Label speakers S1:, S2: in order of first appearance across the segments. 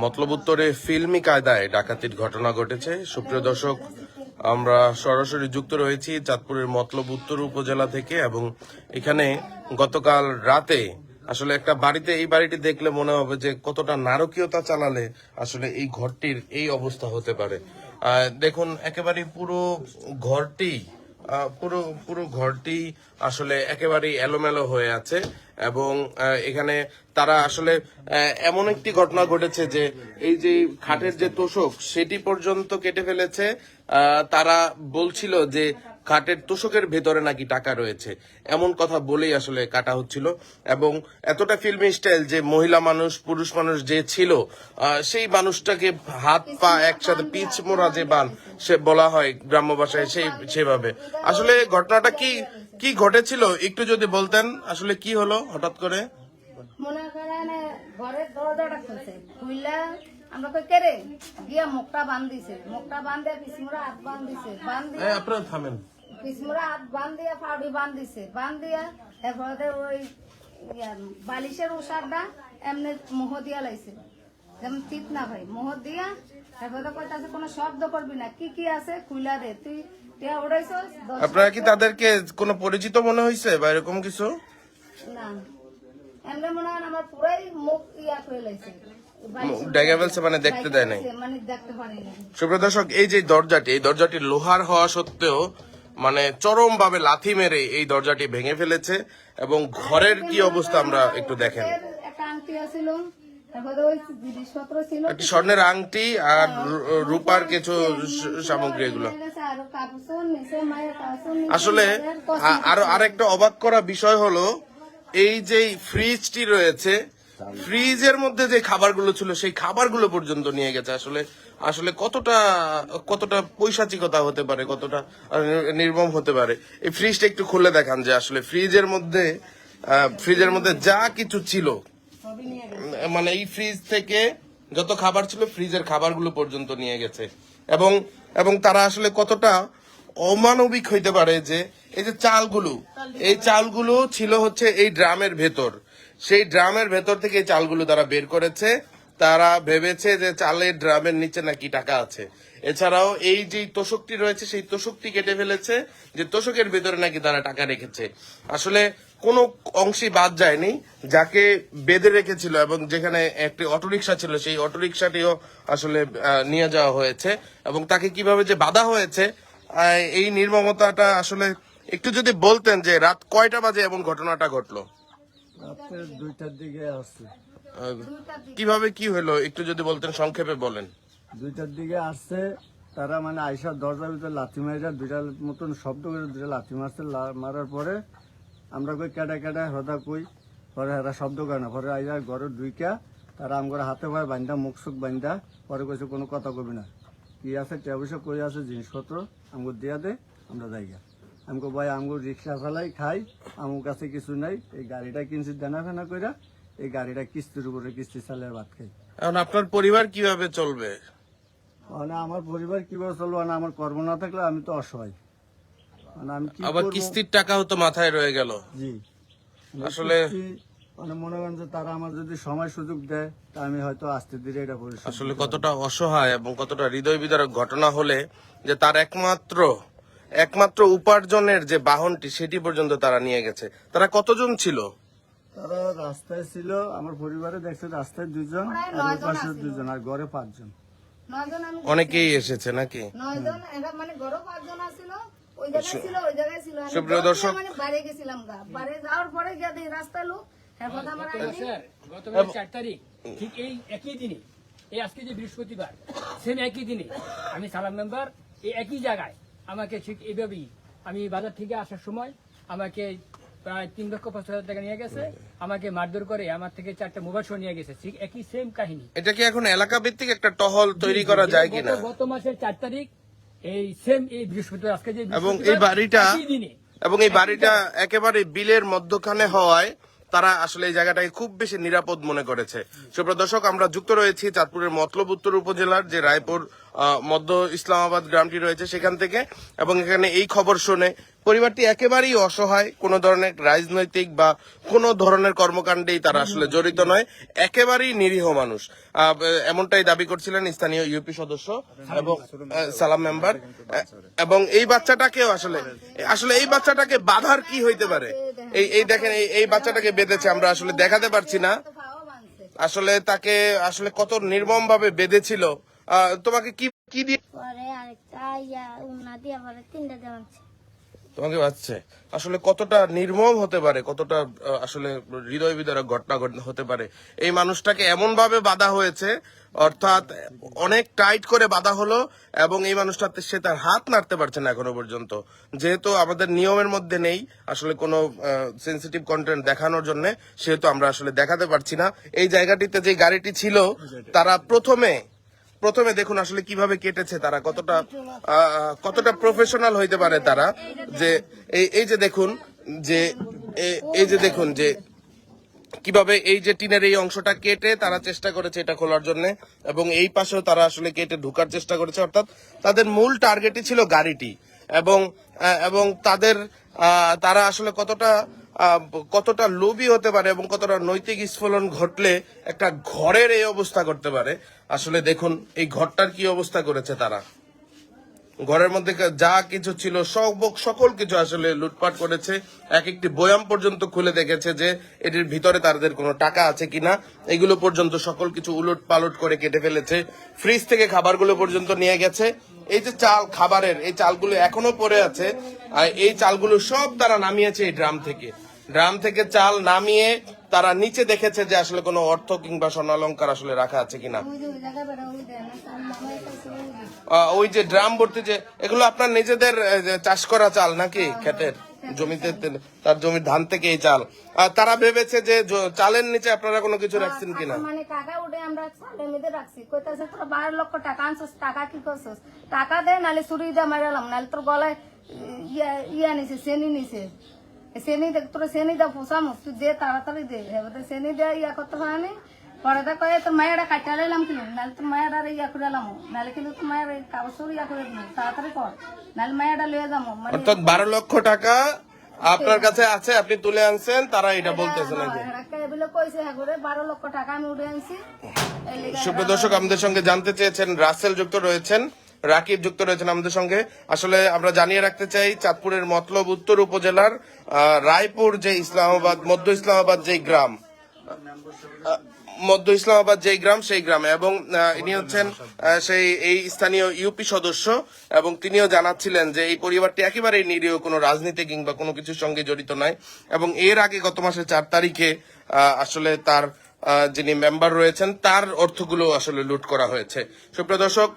S1: মতলব উত্তরে ফিল্মি কায়দায় ডাকাতির ঘটনা ঘটেছে। সুপ্রিয় দর্শক, আমরা সরাসরি যুক্ত রয়েছি চাঁদপুরের মতলব উত্তর উপজেলা থেকে এবং এখানে গতকাল রাতে আসলে একটা বাড়িতে, এই বাড়িটি দেখলে মনে হবে যে কতটা নারকীয়তা চালালে আসলে এই ঘরটির এই অবস্থা হতে পারে। দেখুন, একেবারে পুরো ঘরটি পুরো পুরো ঘরটি আসলে একেবারেই এলোমেলো হয়ে আছে এবং এখানে তারা আসলে এমন একটি ঘটনা ঘটেছে যে এই যে খাটের যে তোষক, সেটি পর্যন্ত কেটে ফেলেছে। তারা বলছিল যে খাটের তোষকের ভেতরে নাকি টাকা রয়েছে। এমন কথা বলেই আসলে কাটা হচ্ছিল। এবং এতটা ফিল্মি স্টাইল যে মহিলা মানুষ, পুরুষ মানুষ যে ছিল সেই মানুষটাকে হাত, পা একসাথে পিচ মোড়া যে বান, সে বলা হয় গ্রাম্য ভাষায় সেই, সেভাবে। আসলে ঘটনাটা কি কি ঘটেছিল? একটু যদি বলতেন, আসলে কি হলো হঠাৎ করে?
S2: মনে করেন, ঘরের দরজাটা খুলছে। খুললে আমরা কই কেরে গিয়া মুখটা বান দিছে মুখটা বান দিয়ে পিসমুরা হাত বান দিছে বান দিয়ে
S1: আপনারা থামেন।
S2: পিসমুরা হাত বান দিয়ে ফাউডি বান দিছে বান দিয়া এরপরে ওই বালিশের উষারটা এমনি মোহ দিয়া লাইছে। যেমন চিত না ভাই মোহ দিয়া এরপরে কইতাছে কোনো শব্দ করবি না। কি কি আছে? খুইলা দে। তুই
S1: আপনারা কি তাদেরকে কোনো পরিচিত মনে হয়েছে বা এরকম কিছু?
S2: না। এমনি মনে হয় আমার পুরাই মুখ ইয়া করে লাইছে।
S1: ডেকে ফেলছে মানে দেখতে দেয় নাই।
S2: মানে
S1: সুপ্রিয় দর্শক এই যে দরজাটি এই দরজাটি লোহার হওয়া সত্ত্বেও মানে চরম ভাবে লাথি মেরে এই দরজাটি ভেঙে ফেলেছে এবং ঘরের কি অবস্থা আমরা একটু দেখেন।
S2: একটা
S1: স্বর্ণের আংটি আর রূপার কিছু সামগ্রী এগুলো। আসলে আরও আরেকটা অবাক করা বিষয় হলো এই যে ফ্রিজটি রয়েছে ফ্রিজের মধ্যে যে খাবারগুলো ছিল সেই খাবারগুলো পর্যন্ত নিয়ে গেছে। আসলে আসলে কতটা কতটা পৈশাচিকতা হতে পারে কতটা নির্মম হতে পারে এই ফ্রিজটা একটু খুলে দেখান যে আসলে ফ্রিজের মধ্যে ফ্রিজের মধ্যে যা কিছু ছিল মানে এই ফ্রিজ থেকে যত খাবার ছিল ফ্রিজের খাবারগুলো পর্যন্ত নিয়ে গেছে। এবং এবং তারা আসলে কতটা অমানবিক হইতে পারে যে এই যে চালগুলো। এই চালগুলো ছিল হচ্ছে এই ড্রামের ভেতর। সেই ড্রামের ভেতর থেকে চালগুলো তারা বের করেছে। তারা ভেবেছে যে চালের ড্রামের নিচে নাকি টাকা আছে। এছাড়াও এই যে তোষকটি রয়েছে, সেই তোষকটি কেটে ফেলেছে যে তোষকের ভেতরে নাকি তারা টাকা রেখেছে। আসলে কোনো অংশই বাদ যায়নি, যাকে বেঁধে রেখেছিল এবং যেখানে একটি অটোরিকশা ছিল, সেই অটোরিকশাটিও আসলে নিয়ে যাওয়া হয়েছে এবং তাকে কীভাবে যে বাধা হয়েছে এই নির্মমতাটা আসলে একটু যদি বলতেন যে রাত কয়টা বাজে এমন ঘটনাটা ঘটলো।
S3: দুইটার দিকে আসছে।
S1: কীভাবে কি হলো? একটু যদি বলতেন সংক্ষেপে বলেন।
S3: দুইটার দিকে আসছে তারা মানে আইসার দরজার ভিতরে লাথি মারিরা দুইটার মতন শব্দ করে দুইটা লাথি মারছে। মারার পরে আমরা কই কেটে কেটে হতা কই পরে এরা শব্দ করে না। পরে আইসা ঘরে দুইকা তারা আমগর হাতে পায়ে বান্ধা মুখ সুখ বান্ধা পরে কইছে কোনো কথা কবি না। কি আছে? টেবসে কই আছে? জিনিসপত্র আমগো দিয়া দে আমরা যাইগা। আমগো ভাই আমগো রিক্সা চালাই খাই আমার কাছে কিছু নাই। এই গাড়িটা কিনছি দেনা ফেনা কইরা এই গাড়িটা কিস্তির উপরে কিস্তি চালের ভাত খাই
S1: এখন আপনার পরিবার কীভাবে চলবে?
S3: মানে আমার পরিবার কীভাবে চলবে? মানে আমার কর্ম না থাকলে আমি তো অসহায়। মানে আমি কি
S1: আবার কিস্তির টাকাও তো মাথায় রয়ে গেল।
S3: জি।
S1: আসলে-
S3: মানে মনে করেন যে তারা আমার যদি সময় সুযোগ দেয় তা আমি হয়তো আস্তে ধীরে এটা পরিশোধ
S1: আসলে কতটা অসহায় এবং কতটা হৃদয় বিদারক ঘটনা হলে যে তার একমাত্র একমাত্র উপার্জনের যে বাহনটি সেটি পর্যন্ত তারা নিয়ে গেছে। তারা কতজন ছিল?
S3: তারা রাস্তায় ছিল আমার পরিবারে দেখছে রাস্তায় দুজন আর পাশে দুজন আর ঘরে পাঁচজন।
S1: অনেকেই এসেছে নাকি?
S2: মানে গরো পাঁচজন আছিল ওই জায়গায় ছিল ওই জায়গায় ছিল। আমি
S1: সুপ্রিয় দর্শক-
S2: মানে
S4: চার তারিখ ঠিক এই একই দিনে এই আজকে যে বৃহস্পতিবার সেম একই দিনে আমি সালাম মেম্বার এই একই জায়গায় আমাকে ঠিক এইভাবেই আমি বাজার থেকে আসার সময় আমাকে প্রায় তিন লক্ষ পাঁচ হাজার টাকা নিয়ে গেছে। আমাকে মারধর করে আমার থেকে চারটা মোবাইল ফোন নিয়ে গেছে। ঠিক একই সেম কাহিনী।
S1: এটা কি এখন এলাকা ভিত্তিক একটা টহল তৈরি করা যায় কিনা?
S4: গত মাসের চার তারিখ এই সেম এই বৃহস্পতিবার আজকে যে
S1: এবং এই বাড়িটা এবং এই বাড়িটা একেবারে বিলের মধ্যখানে হওয়ায় তারা আসলে এই জায়গাটাকে খুব বেশি নিরাপদ মনে করেছে। সুপ্রিয় দর্শক, আমরা যুক্ত রয়েছি চাঁদপুরের মতলব উত্তর উপজেলার যে রায়পুর মধ্য ইসলামাবাদ গ্রামটি রয়েছে সেখান থেকে এবং এখানে এই খবর শুনে পরিবারটি একেবারেই অসহায়, কোনো ধরনের রাজনৈতিক বা কোনো ধরনের কর্মকাণ্ডেই তারা আসলে জড়িত নয়, একেবারেই নিরীহ মানুষ। এমনটাই দাবি করছিলেন স্থানীয় ইউপি সদস্য এবং সালাম মেম্বার। এবং এই বাচ্চাটাকেও আসলে আসলে এই বাচ্চাটাকে বাধার কি হইতে পারে? এই এই দেখেন এই এই বাচ্চাটাকে বেঁধেছে আমরা আসলে দেখাতে পারছি না। আসলে তাকে আসলে কত নির্মম ভাবে বেঁধেছিল তোমাকে কি কি দিয়ে তোমাকে বাঁচছে আসলে কতটা নির্মম হতে পারে কতটা আসলে হৃদয় বিদারক ঘটনা ঘট- হতে পারে। এই মানুষটাকে এমন ভাবে বাধা হয়েছে অর্থাৎ অনেক টাইট করে বাধা হলো এবং এই মানুষটাতে সে তার হাত নাড়তে পারছে না এখনও পর্যন্ত। যেহেতু আমাদের নিয়মের মধ্যে নেই আসলে কোনো সেন্সিটিভ কন্টেন্ট দেখানোর জন্য, সেহেতু আমরা আসলে দেখাতে পারছি না। এই জায়গাটিতে যে গাড়িটি ছিল, তারা প্রথমে প্রথমে দেখুন আসলে কীভাবে কেটেছে তারা, কতটা কতটা প্রফেশনাল হইতে পারে তারা। যে, এই যে দেখুন, যে এই যে দেখুন যে কীভাবে এই যে টিনের এই অংশটা কেটে তারা চেষ্টা করেছে এটা খোলার জন্য, এবং এই পাশেও তারা আসলে কেটে ঢুকার চেষ্টা করেছে, অর্থাৎ তাদের মূল টার্গেটই ছিল গাড়িটি। এবং এবং তাদের তারা আসলে কতটা কতটা লোভী হতে পারে এবং কতটা নৈতিক স্ফলন ঘটলে একটা ঘরের এই অবস্থা করতে পারে। আসলে দেখুন, এই ঘরটার কি অবস্থা করেছে তারা। ঘরের মধ্যে যা কিছু ছিল, সব সকল কিছু আসলে লুটপাট করেছে। এক একটি বয়াম পর্যন্ত খুলে দেখেছে যে এটির ভিতরে তাদের কোনো টাকা আছে কিনা। এগুলো পর্যন্ত সকল কিছু উলট পালট করে কেটে ফেলেছে। ফ্রিজ থেকে খাবারগুলো পর্যন্ত নিয়ে গেছে। এই যে চাল, খাবারের, এই চালগুলো এখনও পড়ে আছে। আর এই চালগুলো সব তারা নামিয়েছে এই ড্রাম থেকে। ড্রাম থেকে চাল নামিয়ে তারা নিচে দেখেছে যে আসলে কোনো অর্থ কিংবা স্বর্ণালঙ্কার আসলে রাখা আছে কিনা।
S2: ওই যে
S1: ড্রাম ভর্তি যে এগুলো আপনার নিজেদের চাষ করা চাল নাকি ক্ষেতের? জমিতে তার জমির ধান থেকে এই চাল। আর তারা ভেবেছে যে চালের নিচে আপনারা কোনো কিছু রাখছেন কিনা?
S2: মানে টাকা উঠে আমরা চালের মধ্যে রাখছি। কইতাছে তোর বারো লক্ষ টাকা আনছিস টাকা কি করছিস? টাকা দে নালে চুরি দিয়ে মারালাম নালে তোর গলায় ইয়া ইয়া নিছে চেনি নিছে। দে তোর চেনি দে পোষামো তুই দে তাড়াতাড়ি দে। এবার চেনি দে ইয়া করতে পারে পরে তো কয়ে তোর মায়েরা কাটা লাইলাম কিলো নাহলে তোর মায়ের ইয়া করে লাম। নাহলে কিন্তু তোর মায়ের এই ইয়া করে দিল তাড়াতাড়ি কর নাহলে মায়েরা লয়ে যাব। মানে
S1: অর্থাৎ বারো লক্ষ টাকা আপনার কাছে আছে আপনি তুলে আনছেন তারা এটা বলতেছে নাকি?
S2: হ্যাঁ করে বারো লক্ষ টাকা আমি উঠে আনছি। এই লিগা
S1: সুপ্রিয় দর্শক আমাদের সঙ্গে জানতে চেয়েছেন রাসেল যুক্ত রয়েছেন। রাকিব যুক্ত রয়েছেন আমাদের সঙ্গে। আসলে আমরা জানিয়ে রাখতে চাই, চাঁদপুরের মতলব উত্তর উপজেলার রায়পুর যে ইসলামাবাদ, মধ্য ইসলামাবাদ যে গ্রাম মধ্য ইসলামাবাদ যেই গ্রাম সেই গ্রামে। এবং ইনি হচ্ছেন সেই, এই স্থানীয় ইউপি সদস্য এবং তিনিও জানাচ্ছিলেন যে এই পরিবারটি একেবারেই নিরীহ, কোনো রাজনীতি কিংবা কোনো কিছুর সঙ্গে জড়িত নয়। এবং এর আগে গত মাসের চার তারিখে আসলে তার যিনি মেম্বার রয়েছেন তার অর্থগুলো আসলে লুট করা হয়েছে। সুপ্রিয় দর্শক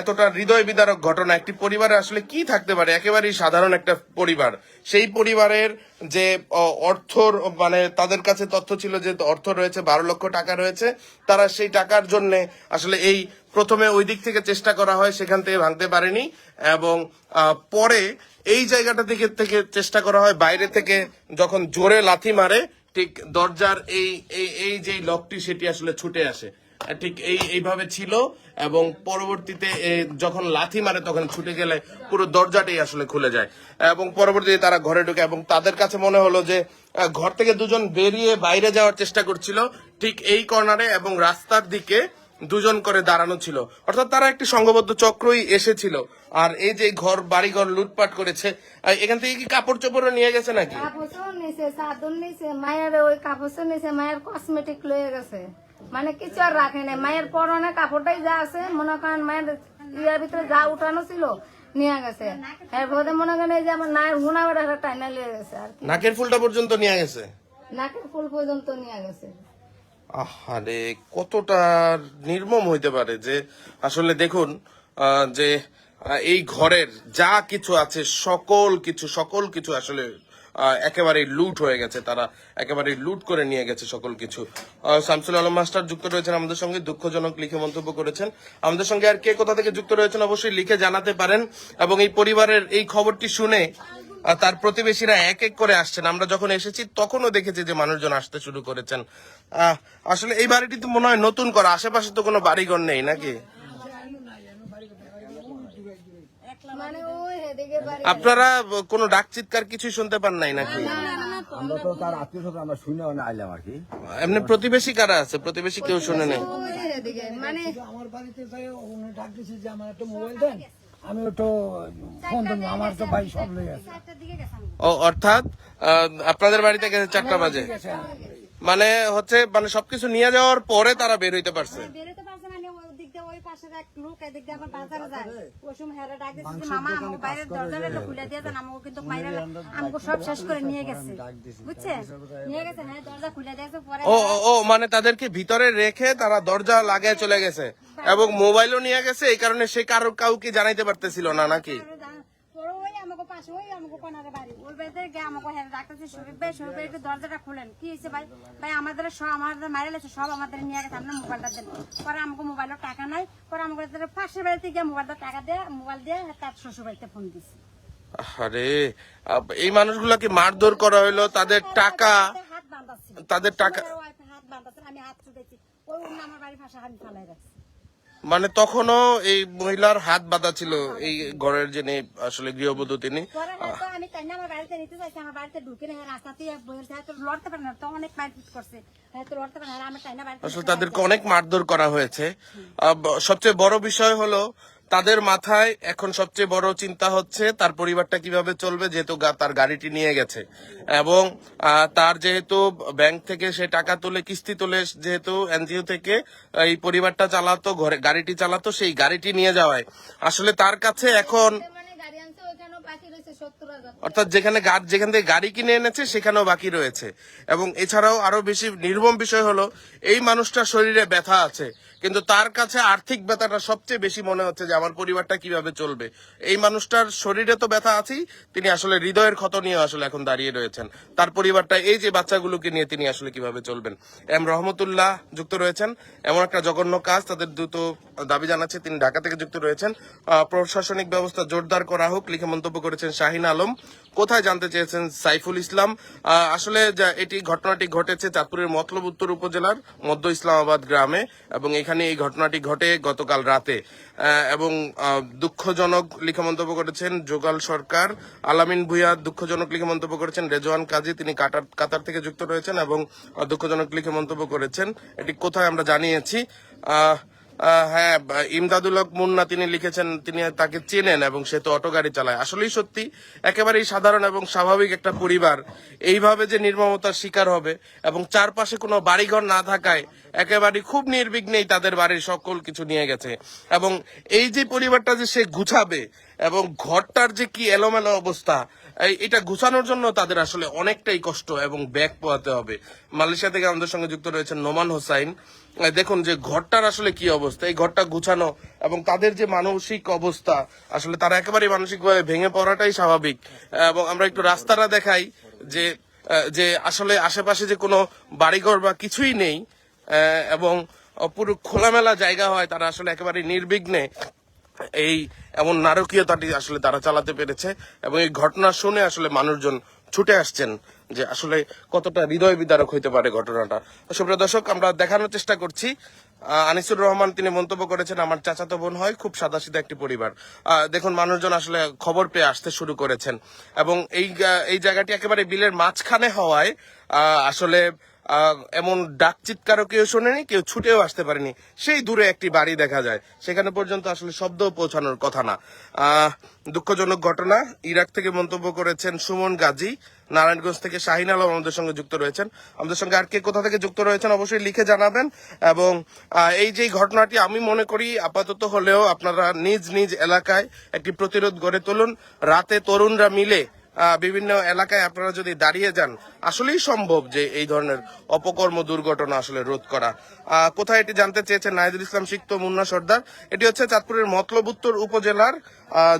S1: এতটা হৃদয় বিদারক ঘটনা একটি পরিবারে আসলে কি থাকতে পারে? একেবারেই সাধারণ একটা পরিবার। সেই পরিবারের যে অ, অর্থর মানে তাদের কাছে তথ্য ছিল যে অর্থ রয়েছে বারো লক্ষ টাকা রয়েছে তারা সেই টাকার জন্য আসলে এই প্রথমে ওই দিক থেকে চেষ্টা করা হয় সেখান থেকে ভাঙতে পারেনি এবং পরে এই জায়গাটা থেকে থেকে চেষ্টা করা হয় বাইরে থেকে যখন জোরে লাথি মারে ঠিক দরজার এই এই যে লকটি সেটি আসলে ছুটে আসে। ঠিক এই, এইভাবে ছিল এবং পরবর্তীতে যখন লাথি মারে তখন ছুটে গেলে পুরো দরজাটাই আসলে খুলে যায়। এবং পরবর্তীতে তারা ঘরে ঢুকে এবং তাদের কাছে মনে হলো যে ঘর থেকে দুজন বেরিয়ে বাইরে যাওয়ার চেষ্টা করছিল ঠিক এই কর্নারে এবং রাস্তার দিকে দুজন করে দাঁড়ানো ছিল। অর্থাৎ তারা একটি সংঘবদ্ধ চক্রই এসেছিল। আর এই যে ঘর বাড়িঘর লুটপাট করেছে এখান থেকে কি কাপড় চোপড়ও নিয়ে গেছে নাকি?
S2: কাপড় নিছে মায়ের ওই কাপড় নিছে মায়ের কসমেটিক লয়ে গেছে। মানে কিছু আর রাখে নাই মায়ের পরনে কাপড়টাই যা আছে মনে করেন মায়ের ইয়ার ভিতরে যা উঠানো ছিল নিয়ে গেছে। এরপরে মনে করেন এই যে আমার নায়ের হুনা বেড়া টাইনা লিয়ে গেছে আর
S1: নাকের ফুলটা পর্যন্ত নিয়ে গেছে?
S2: নাকের ফুল পর্যন্ত নিয়ে গেছে।
S1: আহারে কতটা নির্মম হইতে পারে যে আসলে দেখুন যে এই ঘরের যা কিছু আছে, সকল কিছু সকল কিছু আসলে একেবারে লুট হয়ে গেছে। তারা একেবারে লুট করে নিয়ে গেছে সকল কিছু। শামসুল আলম মাস্টার যুক্ত রয়েছেন আমাদের সঙ্গে, দুঃখজনক লিখে মন্তব্য করেছেন। আমাদের সঙ্গে আর কে কোথা থেকে যুক্ত রয়েছেন অবশ্যই লিখে জানাতে পারেন এবং এই পরিবারের এই খবরটি শুনে তার প্রতিবেশীরা এক এক করে আসছেন। আমরা যখন এসেছি, তখনও দেখেছি যে মানুষজন আসতে শুরু করেছেন। আসলে এই বাড়িটি তো মনে হয় নতুন করা, আশেপাশে তো কোনো বাড়িঘর নেই নাকি
S2: মানে ওই হেদিকে বাড়ি
S1: আপনারা কোনো ডাক চিৎকার কিছুই শুনতে পান নাই নাকি?
S5: আমরা তো তার আত্মীয় স্বজন আমরা না আইলাম আর কি।
S1: এমনি প্রতিবেশী কারা আছে? প্রতিবেশী কেউ শুনে নেই।
S2: মানে
S6: আমার বাড়িতে ডাক দিছে যে আমার একটা মোবাইল দেন আমি তো ফোন আমার তো ভাই সব আছে
S1: ও অর্থাৎ আপনাদের বাড়িতে গেছে চারটা বাজে। মানে হচ্ছে মানে সবকিছু নিয়ে যাওয়ার পরে তারা বের হইতে পারছে
S7: বেরোতে পারছে মানে ওই দিক দিয়ে ওই পাশের এক লোক এদিকে আবার বাজারে যায়। ওই সময় হেরা ডাক দিয়েছে মামা আমাকে বাইরের দরজাটা একটু খুলে দিয়ে যান আমাকে কিন্তু বাইরে আমাকে সব শেষ করে নিয়ে গেছে। বুঝছে? নিয়ে গেছে হ্যাঁ দরজা খুলে দিয়েছে পরে
S1: ও ও, ও মানে তাদেরকে ভিতরে রেখে তারা দরজা লাগিয়ে চলে গেছে। এবং মোবাইলও নিয়ে গেছে এই কারণে সে কারও কাউকে জানাইতে পারতেছিল না নাকি?
S7: পাশে ওই আমাকে কোনারে বাড়ি। ওই বাড়িতে গিয়ে আমাকে হেরা ডাকতেছে শরীফ ভাই শরীফ ভাই একটু দরজাটা খুলেন। কি হয়েছে ভাই? ভাই আমাদের সব আমাদের মারে লেছে সব আমাদের নিয়ে গেছে আপনার মোবাইলটা দেন। পরে আমাকে মোবাইলের টাকা নাই পরে আমাকে পাশের বাড়িতে গিয়ে মোবাইলটা টাকা দিয়ে মোবাইল দিয়ে তার শ্বশুর বাড়িতে ফোন দিছি।
S1: আরে এই মানুষগুলাকে মারধর করা হইল? তাদের টাকা
S7: হাত
S1: তাদের টাকা
S7: হাত আমি হাত ছুটেছি ওই অন্য আমার বাড়ির পাশে আমি ফালাই রাখছি।
S1: মানে তখনও এই মহিলার হাত বাঁধা ছিল এই ঘরের যিনি আসলে গৃহবধূ তিনি।
S7: আমি তাই আমার বাড়িতে নিতে চাইছি আমার বাড়িতে ঢুকে না রাস্তাতে লড়তে পারে না তো অনেক মারপিট করছে। হয়তো লড়তে পারে না আর আমি তাই না বাড়িতে
S1: আসলে তাদেরকে অনেক মারধর করা হয়েছে। সবচেয়ে বড় বিষয় হলো তাদের মাথায় এখন সবচেয়ে বড় চিন্তা হচ্ছে তার পরিবারটা কীভাবে চলবে, যেহেতু তার গাড়িটি নিয়ে গেছে। এবং তার যেহেতু ব্যাংক থেকে সে টাকা তুলে, কিস্তি তুলে, যেহেতু এনজিও থেকে এই পরিবারটা চালাতো, ঘরে গাড়িটি চালাতো, সেই গাড়িটি নিয়ে যাওয়ায়। আসলে তার কাছে এখন অর্থাৎ যেখানে যেখান থেকে গাড়ি কিনে এনেছে, সেখানেও বাকি রয়েছে। এবং এছাড়াও আরও বেশি নির্মম বিষয় হলো, এই মানুষটার শরীরে ব্যথা আছে। কিন্তু তার কাছে আর্থিক ব্যথাটা সবচেয়ে বেশি মনে হচ্ছে যে আমার পরিবারটা কীভাবে চলবে। এই মানুষটার শরীরে তো ব্যথা আছেই, তিনি আসলে হৃদয়ের ক্ষত নিয়ে আসলে এখন দাঁড়িয়ে রয়েছেন। তার পরিবারটা, এই যে বাচ্চাগুলোকে নিয়ে তিনি আসলে কীভাবে চলবেন। এম রহমতুল্লাহ যুক্ত রয়েছেন। এমন একটা জঘন্য কাজ তাদের দ্রুত দাবি জানাচ্ছে। তিনি ঢাকা থেকে যুক্ত রয়েছেন। প্রশাসনিক ব্যবস্থা জোরদার করা হোক, লিখে মন্তব্য করেছেন শাহিন আলম। কোথায় জানতে চেয়েছেন সাইফুল ইসলাম? আসলে এটি ঘটনাটি ঘটেছে চাঁদপুরের মতলব উত্তর উপজেলার মধ্য ইসলামাবাদ গ্রামে এবং এখানে এই ঘটনাটি ঘটে গতকাল রাতে। এবং দুঃখজনক লিখে মন্তব্য করেছেন যোগাল সরকার। আলামিন ভুইয়া দুঃখজনক লিখে মন্তব্য করেছেন। রেজওয়ান কাজী, তিনি কাটার, কাতার থেকে যুক্ত রয়েছেন এবং দুঃখজনক লিখে মন্তব্য করেছেন। এটি কোথায় আমরা জানিয়েছি? আহ হ্যাঁ ইমদাদুল হক মুন্না তিনি লিখেছেন, তিনি তাকে চেনেন এবং সে তো অটো গাড়ি চালায়। আসলেই সত্যি, একেবারেই সাধারণ এবং স্বাভাবিক একটা পরিবার। এইভাবে যে নির্মমতার শিকার হবে এবং চারপাশে কোনো বাড়িঘর না থাকায় একেবারে খুব নির্বিঘ্নেই তাদের বাড়ির সকল কিছু নিয়ে গেছে। এবং এই যে পরিবারটা যে সে গুছাবে এবং ঘরটার যে কি এলোমেলো অবস্থা এটা গুছানোর জন্য তাদের আসলে অনেকটাই কষ্ট এবং ব্যাগ পোয়াতে হবে। মালয়েশিয়া থেকে আমাদের সঙ্গে যুক্ত রয়েছেন নোমান হোসাইন। দেখুন যে ঘরটার আসলে কি অবস্থা। এই ঘরটা গুছানো এবং তাদের যে মানসিক অবস্থা, আসলে তারা একেবারে মানসিকভাবে ভেঙে পড়াটাই স্বাভাবিক। এবং আমরা একটু রাস্তাটা দেখাই যে যে আসলে আশেপাশে যে কোনো বাড়িঘর বা কিছুই নেই এবং পুরো খোলামেলা জায়গা হয়, তারা আসলে একেবারে নির্বিঘ্নে এই এমন নারকীয়তাটি আসলে তারা চালাতে পেরেছে এবং এই ঘটনা শুনে আসলে মানুষজন ছুটে আসছেন যে আসলে কতটা হৃদয় বিদারক হইতে পারে ঘটনাটা। সুপ্রিয় দর্শক, আমরা দেখানোর চেষ্টা করছি। আনিসুর রহমান, তিনি মন্তব্য করেছেন, আমার চাচাতো বোন হয়, খুব সাদাসিধা একটি পরিবার। দেখুন, মানুষজন আসলে খবর পেয়ে আসতে শুরু করেছেন। এবং এই এই জায়গাটি একেবারে বিলের মাঝখানে হওয়ায় আসলে এমন ডাক চিৎকারও কেউ শোনেনি, কেউ ছুটেও আসতে পারেনি। সেই দূরে একটি বাড়ি দেখা যায়। সেখানে পর্যন্ত আসলে শব্দ পৌঁছানোর কথা না। দুঃখজনক ঘটনা। ইরাক থেকে মন্তব্য করেছেন সুমন গাজী। নারায়ণগঞ্জ থেকে শাহিন আলম আমাদের সঙ্গে যুক্ত রয়েছেন। আমাদের সঙ্গে আর কে কোথা থেকে যুক্ত রয়েছেন অবশ্যই লিখে জানাবেন। এবং এই যে ঘটনাটি আমি মনে করি, আপাতত হলেও আপনারা নিজ নিজ এলাকায় একটি প্রতিরোধ গড়ে তুলুন। রাতে তরুণরা মিলে বিভিন্ন এলাকায় আপনারা যদি দাঁড়িয়ে যান, আসলেই সম্ভব যে এই ধরনের অপকর্ম দুর্ঘটনা আসলে রোধ করা। কোথায় এটি জানতে চেয়েছেন নাহিদুল ইসলাম সিক্ত মুন্না সর্দার? এটি হচ্ছে চাঁদপুরের মতলব উত্তর উপজেলার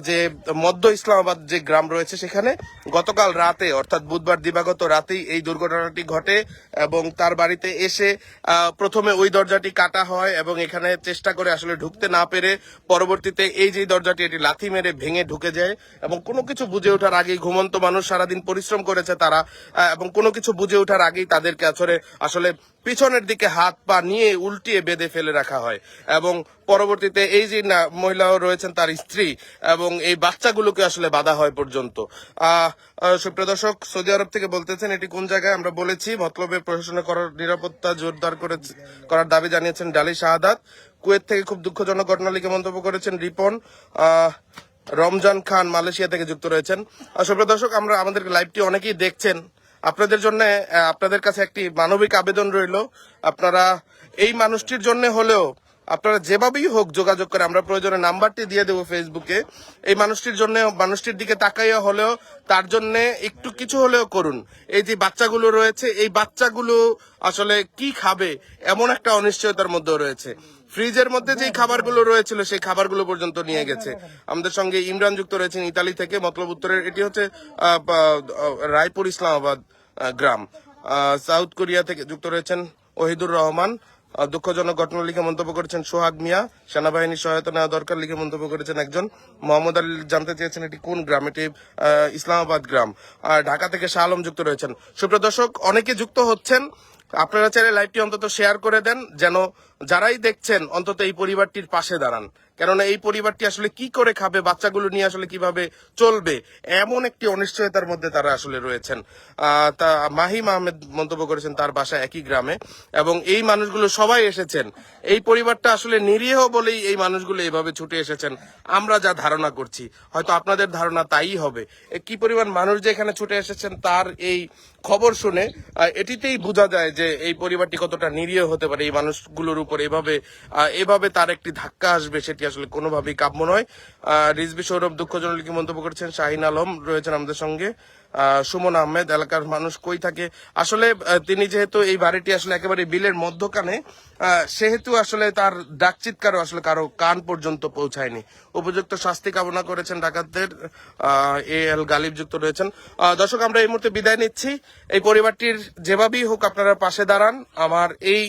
S1: যে মধ্য ইসলামাবাদ যে গ্রাম রয়েছে সেখানে গতকাল রাতে, অর্থাৎ বুধবার দিবাগত রাতেই এই দুর্ঘটনাটি ঘটে এবং তার বাড়িতে এসে প্রথমে ওই দরজাটি কাটা হয় এবং এখানে চেষ্টা করে আসলে ঢুকতে না পেরে পরবর্তীতে এই যে দরজাটি, এটি লাথি মেরে ভেঙে ঢুকে যায় এবং কোনো কিছু বুঝে ওঠার আগেই ঘুমন্ত মানুষ সারাদিন পরিশ্রম করেছে তারা এবং কোনো কিছু বুঝে ওঠার আগেই তাদেরকে আসলে আসলে পিছনের দিকে হাত পা নিয়ে উল্টিয়ে বেঁধে ফেলে রাখা হয় এবং পরবর্তীতে এই যে না- মহিলাও রয়েছেন তার স্ত্রী এবং এই বাচ্চাগুলোকে আসলে বাধা হয় পর্যন্ত। সুপ্রিয় দর্শক, সৌদি আরব থেকে বলতেছেন এটি কোন জায়গায় আমরা বলেছি মতলবে প্রশাসনে করার নিরাপত্তা জোরদার করে করার দাবি জানিয়েছেন ডালি শাহাদাত। কুয়েত থেকে খুব দুঃখজনক ঘটনা লিখে মন্তব্য করেছেন রিপন। আহ, রমজান খান মালয়েশিয়া থেকে যুক্ত রয়েছেন। সুপ্রিয় দর্শক, আমরা আমাদের লাইভটি অনেকেই দেখছেন। আপনাদের জন্য আপনাদের কাছে একটি মানবিক আবেদন রইল। আপনারা এই মানুষটির জন্য হলেও আপনারা যেভাবেই হোক যোগাযোগ করে, আমরা প্রয়োজনে নাম্বারটি দিয়ে দেবো ফেসবুকে এই মানুষটির জন্য, মানুষটির দিকে তাকাইয়া হলেও, তার জন্য একটু কিছু হলেও করুন। এই যে বাচ্চাগুলো রয়েছে, এই বাচ্চাগুলো আসলে কি খাবে, এমন একটা অনিশ্চয়তার মধ্যেও রয়েছে। ফ্রিজের মধ্যে যেই খাবারগুলো রয়েছিল, সেই খাবারগুলো পর্যন্ত নিয়ে গেছে। আমাদের সঙ্গে ইমরান যুক্ত রয়েছেন ইতালি থেকে, মতলব উত্তরের, এটি হচ্ছে রায়পুর ইসলামাবাদ গ্রাম। সাউথ কোরিয়া থেকে যুক্ত রয়েছেন ওহিদুর রহমান। দুঃখজনক ঘটনা লিখে মন্তব্য করেছেন সোহাগ মিয়া। সেনাবাহিনীর সহায়তা নেওয়া দরকার লিখে মন্তব্য করেছেন একজন। মোহাম্মদ আলী জানতে চেয়েছেন এটি কোন গ্রাম? এটি ইসলামাবাদ গ্রাম। আর ঢাকা থেকে শাহ আলম যুক্ত রয়েছেন। সুপ্রিয় দর্শক, অনেকে যুক্ত হচ্ছেন। আপনারা চাইলে লাইভটি অন্তত শেয়ার করে দেন, যেন যারাই দেখছেন অন্তত এই পরিবারটির পাশে দাঁড়ান। কেননা এই পরিবারটি আসলে কি করে খাবে, বাচ্চাগুলো নিয়ে আসলে কীভাবে চলবে, এমন একটি অনিশ্চয়তার মধ্যে তারা আসলে রয়েছেন। তা মাহিম আহমেদ মন্তব্য করেছেন তার বাসা একই গ্রামে এবং এই মানুষগুলো সবাই এসেছেন। এই পরিবারটা আসলে নিরীহ বলেই এই মানুষগুলো এইভাবে ছুটে এসেছেন। আমরা যা ধারণা করছি, হয়তো আপনাদের ধারণা তাই হবে। কি পরিমাণ মানুষ যে এখানে ছুটে এসেছেন তার এই খবর শুনে এটিতেই বোঝা যায় যে এই পরিবারটি কতটা নিরীহ হতে পারে, এই মানুষগুলোর উপর এভাবে এভাবে তার একটি ধাক্কা আসবে, সেটি আসলে কোনোভাবেই কাব্য নয়। রিজবি সৌরভ দুঃখজনক কি মন্তব্য করেছেন, শাহিন আলম রয়েছেন আমাদের সঙ্গে। সুমন আহমেদ, এলাকার মানুষ কই থাকে? আসলে তিনি যেহেতু এই বাড়িটি আসলে একেবারে বিলের মধ্যখানে সেহেতু আসলে তার ডাক চিৎকারও আসলে কারও কান পর্যন্ত পৌঁছায়নি। উপযুক্ত শাস্তি কামনা করেছেন ডাকাতদের এ এল গালিব যুক্ত রয়েছেন দর্শক, আমরা এই মুহূর্তে বিদায় নিচ্ছি। এই পরিবারটির যেভাবেই হোক আপনারা পাশে দাঁড়ান। আমার এই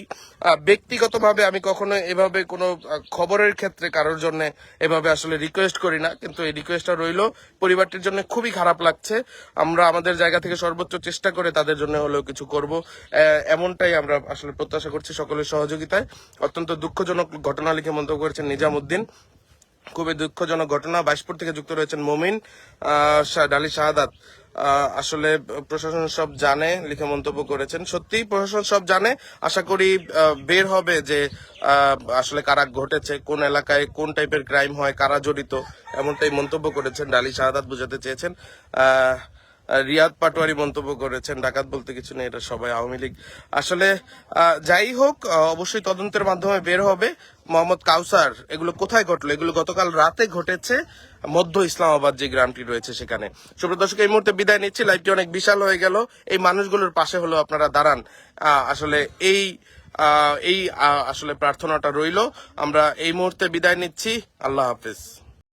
S1: ব্যক্তিগতভাবে আমি কখনো এভাবে কোনো খবরের ক্ষেত্রে কারোর জন্য এভাবে আসলে রিকোয়েস্ট করি না। কিন্তু এই রিকোয়েস্টটা রইল। পরিবারটির জন্য খুবই খারাপ লাগছে। আমরা আমাদের জায়গা থেকে সর্বোচ্চ চেষ্টা করে তাদের জন্য হলেও কিছু করব। এমনটাই আমরা আসলে প্রত্যাশা করছি সকলের সহযোগিতায়। অত্যন্ত দুঃখজনক ঘটনা লিখে মন্তব্য করেছেন নিজামুদ্দিন। খুবই দুঃখজনক ঘটনা। বাইশপুর থেকে যুক্ত রয়েছেন মমিন ডালি শাহাদাত। আসলে প্রশাসন সব জানে লিখে মন্তব্য করেছেন। সত্যি প্রশাসন সব জানে। আশা করি বের হবে যে আসলে কারা ঘটেছে কোন এলাকায় কোন টাইপের ক্রাইম হয় কারা জড়িত এমনটাই মন্তব্য করেছেন ডালি শাহাদাত বুঝাতে চেয়েছেন। আহ, রিয়াদ পাটোয়ারি মন্তব্য করেছেন, ডাকাত বলতে কিছু নেই, এটা সবাই আওয়ামী লীগ। আসলে যাই হোক অবশ্যই তদন্তের মাধ্যমে বের হবে। মোহাম্মদ কাউসার, এগুলো কোথায় ঘটলো? এগুলো গতকাল রাতে ঘটেছে মধ্য ইসলামাবাদ যে গ্রামটি রয়েছে সেখানে। সুপ্রিয় দর্শক, এই মুহূর্তে বিদায় নিচ্ছি। লাইভটি অনেক বিশাল হয়ে গেল। এই মানুষগুলোর পাশে হলো আপনারা দাঁড়ান। আসলে এই এই আসলে প্রার্থনাটা রইল। আমরা এই মুহূর্তে বিদায় নিচ্ছি। আল্লাহ হাফিজ।